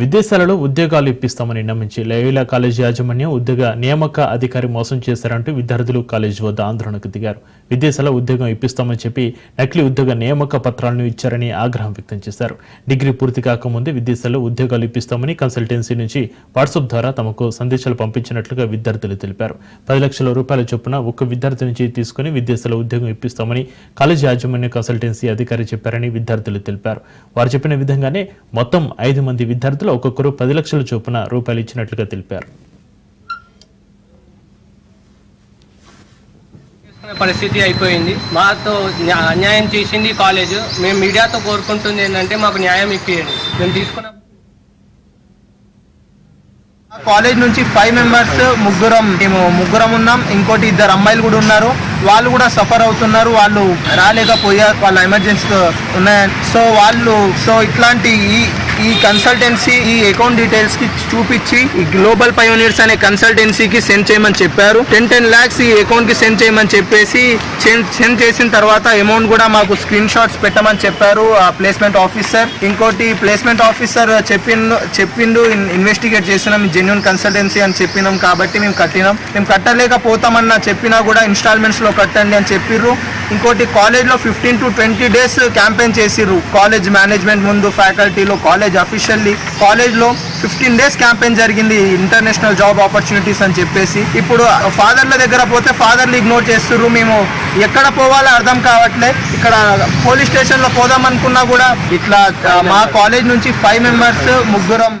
విదేశాలలో ఉద్యోగాలు ఇప్పిస్తామని నమ్మించి లయోలా కాలేజ్ యాజమాన్యం ఉద్యోగ నియామక అధికారి మోసం చేశారంటూ విద్యార్థులు కాలేజ్ వద్ద ఆందోళనకు దిగారు. విదేశాల ఉద్యోగం ఇప్పిస్తామని చెప్పి నకిలీ ఉద్యోగ నియామక పత్రాలను ఇచ్చారని ఆగ్రహం వ్యక్తం చేశారు. డిగ్రీ పూర్తి కాకముందే విదేశాల్లో ఉద్యోగాలు ఇప్పిస్తామని కన్సల్టెన్సీ నుంచి వాట్సాప్ ద్వారా తమకు సందేశాలు పంపించినట్లుగా విద్యార్థులు తెలిపారు. పది లక్షల రూపాయల చొప్పున ఒక్క విద్యార్థి నుంచి తీసుకుని విదేశాల్లో ఉద్యోగం ఇప్పిస్తామని కాలేజ్ యాజమాన్య కన్సల్టెన్సీ అధికారి చెప్పారని విద్యార్థులు తెలిపారు. వారు చెప్పిన విధంగానే మొత్తం ఐదు మంది విద్యార్థులు ఒక్కొక్కరు పది లక్షల చొప్పున రూపాయలు ఇచ్చినట్లుగా తెలిపారు. పరిస్థితి అయిపోయింది. మాతో న్యా- అన్యాయం చేసింది కాలేజ్. మేము మీడియాతో కోరుకుంటుంది ఏంటంటే మాకు న్యాయం ఇప్పియండి. మేము తీసుకున్న కాలేజ్ నుంచి ఫైవ్ మెంబర్స్ ముగ్గురం మేము ముగ్గురం ఉన్నాం. ఇంకోటి ఇద్దరు అమ్మాయిలు కూడా ఉన్నారు. వాళ్ళు కూడా సఫర్ అవుతున్నారు. వాళ్ళు రాలేకపోయారు వాళ్ళ ఎమర్జెన్సీ ఉన్నాయని. సో వాళ్ళు సో ఇట్లాంటి ఈ కన్సల్టెన్సీ ఈ అకౌంట్ డీటెయిల్స్కి చూపించి ఈ గ్లోబల్ పయోనియర్స్ అనే కన్సల్టెన్సీకి సెండ్ చేయమని చెప్పారు. టెన్ టెన్ ల్యాక్స్ ఈ అకౌంట్కి సెండ్ చేయమని చెప్పేసి సెండ్ చేసిన తర్వాత అమౌంట్ కూడా మాకు స్క్రీన్ షాట్స్ పెట్టమని చెప్పారు ఆ ప్లేస్మెంట్ ఆఫీసర్ ఇంకోటి ప్లేస్మెంట్ ఆఫీసర్ చెప్పిండు చెప్పిండు ఇన్వెస్టిగేట్ చేసినాం జెన్యున్ కన్సల్టెన్సీ అని చెప్పినాం కాబట్టి మేము కట్టినాం. మేము కట్టలేకపోతామన్న చెప్పినా కూడా ఇన్స్టాల్మెంట్స్లో కట్టండి అని చెప్పిర్రు. ఇంకోటి కాలేజ్లో fifteen to twenty days campaign చేసిర్రు. కాలేజ్ మేనేజ్మెంట్ ముందు ఫ్యాకల్టీలో కాలేజ్ అఫీషియల్లీ. కాలేజ్లో ఫిఫ్టీన్ డేస్ క్యాంపెయిన్ జరిగింది ఇంటర్నేషనల్ జాబ్ ఆపర్చునిటీస్ అని చెప్పేసి. ఇప్పుడు ఫాదర్ల దగ్గర పోతే ఫాదర్లు ఇగ్నోర్ చేస్తుర్రు. మేము ఎక్కడ పోవాలో అర్థం కావట్లే. ఇక్కడ పోలీస్ స్టేషన్లో పోదాం అనుకున్నా కూడా ఇట్లా మా కాలేజ్ నుంచి ఫైవ్ మెంబర్స్ ముగ్గురం